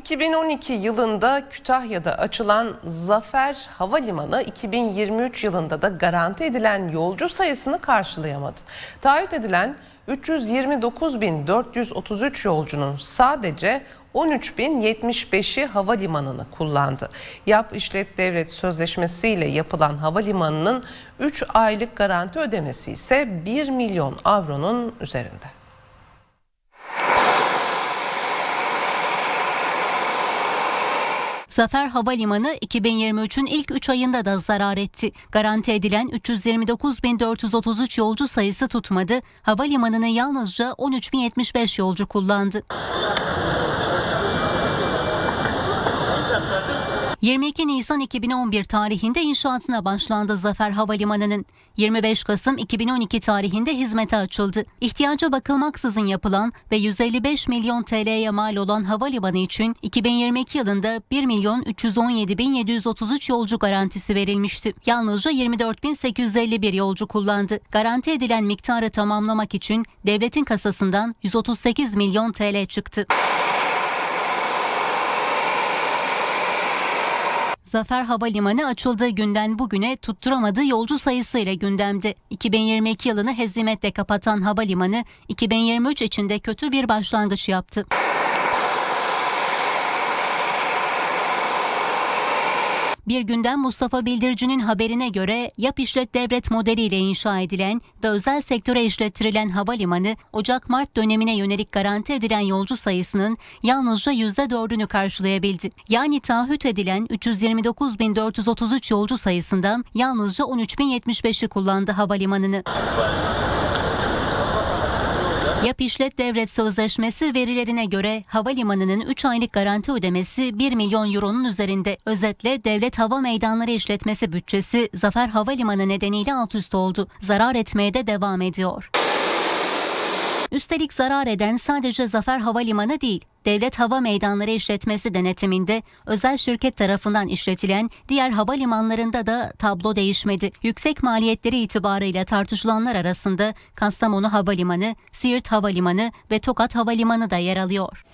2012 yılında Kütahya'da açılan Zafer Havalimanı 2023 yılında da garanti edilen yolcu sayısını karşılayamadı. Taahhüt edilen 329.433 yolcunun sadece 13.075'i havalimanını kullandı. Yap işlet devlet sözleşmesiyle yapılan havalimanının 3 aylık garanti ödemesi ise 1 milyon avronun üzerinde. Zafer Havalimanı 2023'ün ilk 3 ayında da zarar etti. Garanti edilen 329.433 yolcu sayısı tutmadı. Havalimanını yalnızca 13.075 yolcu kullandı. 22 Nisan 2011 tarihinde inşaatına başlandı Zafer Havalimanı'nın. 25 Kasım 2012 tarihinde hizmete açıldı. İhtiyaca bakılmaksızın yapılan ve 155 milyon TL'ye mal olan havalimanı için 2022 yılında 1 milyon 317 bin 733 yolcu garantisi verilmişti. Yalnızca 24 bin 851 yolcu kullandı. Garanti edilen miktarı tamamlamak için devletin kasasından 138 milyon TL çıktı. Zafer Havalimanı açıldığı günden bugüne tutturamadığı yolcu sayısıyla gündemde. 2022 yılını hezimetle kapatan havalimanı 2023 içinde kötü bir başlangıç yaptı. Bir günden Mustafa Bildirici'nin haberine göre yap işlet devlet modeliyle inşa edilen ve özel sektöre işlettirilen havalimanı Ocak-Mart dönemine yönelik garanti edilen yolcu sayısının yalnızca %4'ünü karşılayabildi. Yani taahhüt edilen 329.433 yolcu sayısından yalnızca 13.075'i kullandı havalimanını. Yap İşlet Devlet Sözleşmesi verilerine göre havalimanının 3 aylık garanti ödemesi 1 milyon euronun üzerinde. Özetle Devlet Hava Meydanları İşletmesi bütçesi Zafer Havalimanı nedeniyle alt üst oldu. Zarar etmeye de devam ediyor. Üstelik zarar eden sadece Zafer Havalimanı değil, Devlet Hava Meydanları İşletmesi denetiminde özel şirket tarafından işletilen diğer havalimanlarında da tablo değişmedi. Yüksek maliyetleri itibarıyla tartışılanlar arasında Kastamonu Havalimanı, Siirt Havalimanı ve Tokat Havalimanı da yer alıyor.